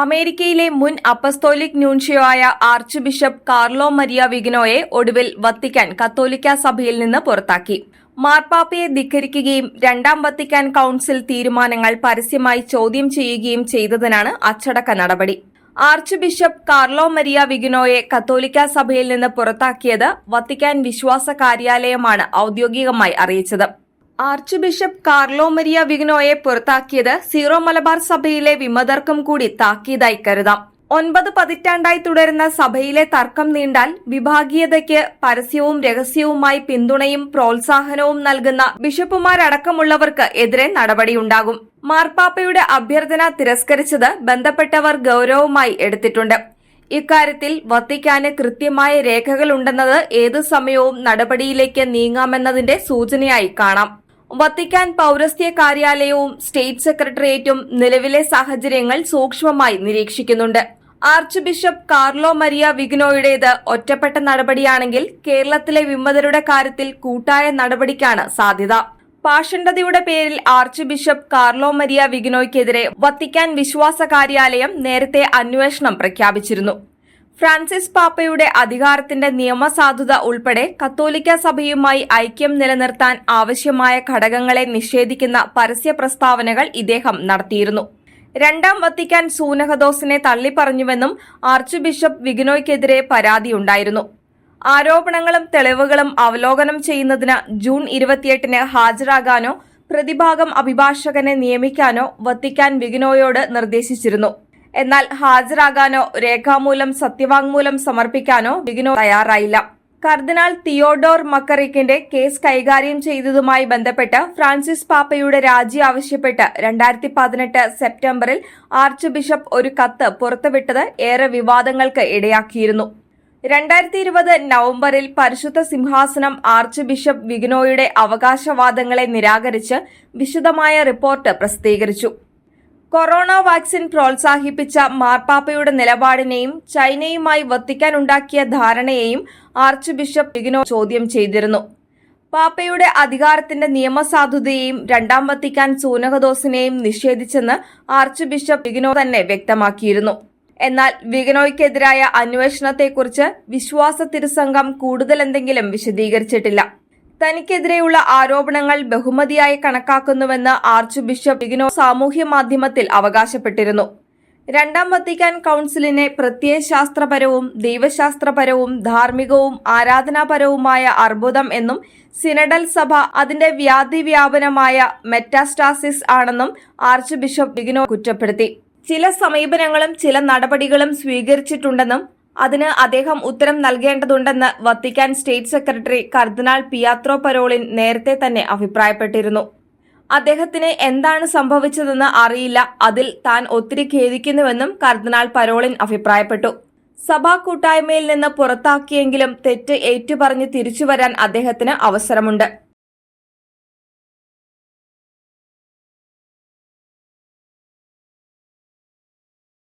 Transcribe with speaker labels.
Speaker 1: അമേരിക്കയിലെ മുൻ അപ്പസ്തോലിക് ന്യൂൻഷിയോയായ ആർച്ച് ബിഷപ്പ് കാർലോ മരിയ വിഗ്നോയെ ഒടുവിൽ വത്തിക്കാൻ കത്തോലിക്ക സഭയിൽ നിന്ന് പുറത്താക്കി. മാർപ്പാപ്പയെ ധിക്കരിക്കുകയും രണ്ടാം വത്തിക്കാൻ കൌൺസിൽ തീരുമാനങ്ങൾ പരസ്യമായി ചോദ്യം ചെയ്യുകയും ചെയ്തതിനാണ് അച്ചടക്ക നടപടി. ആർച്ച് ബിഷപ്പ് കാർലോ മരിയ വിഗ്നോയെ കത്തോലിക്ക സഭയിൽ നിന്ന് പുറത്താക്കിയത് വത്തിക്കാൻ വിശ്വാസ കാര്യാലയമാണ് ഔദ്യോഗികമായി അറിയിച്ചത്. ആർച്ച് ബിഷപ്പ് കാർലോ മരിയ വിഗ്നോയെ പുറത്താക്കിയത് സീറോ മലബാർ സഭയിലെ വിമതർക്കും കൂടി താക്കീതായി കരുതാം. ഒൻപത് പതിറ്റാണ്ടായി തുടരുന്ന സഭയിലെ തർക്കം നീണ്ടാൽ വിഭാഗീയതയ്ക്ക് പരസ്യവും രഹസ്യവുമായി പിന്തുണയും പ്രോത്സാഹനവും നൽകുന്ന ബിഷപ്പുമാരടക്കമുള്ളവർക്ക് എതിരെ നടപടിയുണ്ടാകും. മാർപ്പാപ്പയുടെ അഭ്യർത്ഥന തിരസ്കരിച്ചത് ബന്ധപ്പെട്ടവർ ഗൌരവമായി എടുത്തിട്ടുണ്ട്. ഇക്കാര്യത്തിൽ വത്തിക്കാന് കൃത്യമായ രേഖകളുണ്ടെന്നത് ഏതു സമയവും നടപടിയിലേക്ക് നീങ്ങാമെന്നതിന്റെ സൂചനയായി കാണാം. വത്തിക്കാൻ പൌരസ്ത്യ കാര്യാലയവും സ്റ്റേറ്റ് സെക്രട്ടേറിയറ്റും നിലവിലെ സാഹചര്യങ്ങൾ സൂക്ഷ്മമായി നിരീക്ഷിക്കുന്നുണ്ട്. ആർച്ച് ബിഷപ്പ് കാർലോ മരിയ വിഗ്നോയുടേത് ഒറ്റപ്പെട്ട നടപടിയാണെങ്കിൽ കേരളത്തിലെ വിമതരുടെ കാര്യത്തിൽ കൂട്ടായ നടപടിക്കാണ് സാധ്യത. പാഷണ്ഡതയുടെ പേരിൽ ആർച്ച് ബിഷപ്പ് കാർലോ മരിയ വിഗ്നോയ്ക്കെതിരെ വത്തിക്കാൻ വിശ്വാസ കാര്യാലയം നേരത്തെ അന്വേഷണം പ്രഖ്യാപിച്ചിരുന്നു. ഫ്രാൻസിസ് പാപ്പയുടെ അധികാരത്തിന്റെ നിയമസാധുത ഉൾപ്പെടെ കത്തോലിക്ക സഭയുമായി ഐക്യം നിലനിർത്താൻ ആവശ്യമായ ഘടകങ്ങളെ നിഷേധിക്കുന്ന പരസ്യ പ്രസ്താവനകൾ ഇദ്ദേഹം നടത്തിയിരുന്നു. രണ്ടാം വത്തിക്കാൻ സൂനഹദോസിനെ തള്ളിപ്പറഞ്ഞുവെന്നും ആർച്ച് ബിഷപ്പ് വിഗ്നോയ്ക്കെതിരെ പരാതിയുണ്ടായിരുന്നു. ആരോപണങ്ങളും തെളിവുകളും അവലോകനം ചെയ്യുന്നതിന് ജൂൺ ഇരുപത്തിയെട്ടിന് ഹാജരാകാനോ പ്രതിഭാഗം അഭിഭാഷകനെ നിയമിക്കാനോ വത്തിക്കാൻ വിഗ്നോയോട് നിർദ്ദേശിച്ചിരുന്നു. എന്നാൽ ഹാജരാകാനോ രേഖാമൂലം സത്യവാങ്മൂലം സമർപ്പിക്കാനോ ബിഗിനോ തയ്യാറായില്ല. കർദിനാൾ തിയോഡോർ മക്കറിക്കിന്റെ കേസ് കൈകാര്യം ചെയ്തതുമായി ബന്ധപ്പെട്ട് ഫ്രാൻസിസ് പാപ്പയുടെ രാജി ആവശ്യപ്പെട്ട് രണ്ടായിരത്തി പതിനെട്ട് സെപ്റ്റംബറിൽ ആർച്ച് ബിഷപ്പ് ഒരു കത്ത് പുറത്തുവിട്ടത് ഏറെ വിവാദങ്ങൾക്ക് ഇടയാക്കിയിരുന്നു. രണ്ടായിരത്തി ഇരുപത് നവംബറിൽ പരിശുദ്ധ സിംഹാസനം ആർച്ച് ബിഷപ്പ് വിഗ്നോയുടെ അവകാശവാദങ്ങളെ നിരാകരിച്ച് വിശദമായ റിപ്പോർട്ട് പ്രസിദ്ധീകരിച്ചു. കൊറോണ വാക്സിൻ പ്രോത്സാഹിപ്പിച്ച മാർപ്പാപ്പയുടെ നിലപാടിനെയും ചൈനയുമായി വത്തിക്കാനുണ്ടാക്കിയ ധാരണയെയും ആർച്ച് ബിഷപ്പ് വിഗ്നോ ചോദ്യം ചെയ്തിരുന്നു. പാപ്പയുടെ അധികാരത്തിന്റെ നിയമസാധുതയെയും രണ്ടാം വത്തിക്കാൻ സൂനകദോസിനെയും നിഷേധിച്ചെന്ന് ആർച്ച് ബിഷപ്പ് വിഗ്നോ തന്നെ വ്യക്തമാക്കിയിരുന്നു. എന്നാൽ വിഗനോയ്ക്കെതിരായ അന്വേഷണത്തെക്കുറിച്ച് വിശ്വാസ തിരുസംഘം കൂടുതൽ എന്തെങ്കിലും വിശദീകരിച്ചിട്ടില്ല. തനിക്കെതിരെയുള്ള ആരോപണങ്ങൾ ബഹുമതിയായി കണക്കാക്കുന്നുവെന്ന് ആർച്ച് ബിഷപ്പ് ഇഗ്നോ സാമൂഹ്യ മാധ്യമത്തിൽ അവകാശപ്പെട്ടിരുന്നു. രണ്ടാം വത്തിക്കാൻ കൌൺസിലിനെ പ്രത്യയശാസ്ത്രപരവും ദൈവശാസ്ത്രപരവും ധാർമ്മികവും ആരാധനാപരവുമായ അർബുദം എന്നും സിനഡൽ സഭ അതിന്റെ വ്യാധി വ്യാപനമായ മെറ്റാസ്റ്റാസിസ് ആണെന്നും ആർച്ച് ബിഷപ്പ് ബിഗിനോ കുറ്റപ്പെടുത്തി. ചില സമീപനങ്ങളും ചില നടപടികളും സ്വീകരിച്ചിട്ടുണ്ടെന്നും അതിന് അദ്ദേഹം ഉത്തരം നൽകേണ്ടതുണ്ടെന്ന് Vatican state secretary cardinal Pietro Parolin നേരത്തെ തന്നെ അഭിപ്രായപ്പെട്ടിരുന്നു. അദ്ദേഹത്തിന് എന്താണ് സംഭവിച്ചതെന്ന് അറിയില്ല. അതിൽ താൻ ഒത്തിരി ഖേദിക്കുന്നുവെന്നും കർദിനാൾ പരോളിൻ അഭിപ്രായപ്പെട്ടു. സഭാ കൂട്ടായ്മയിൽ നിന്ന് പുറത്താക്കിയെങ്കിലും തെറ്റ് ഏറ്റുപറഞ്ഞ് തിരിച്ചുവരാൻ അദ്ദേഹത്തിന് അവസരമുണ്ട്.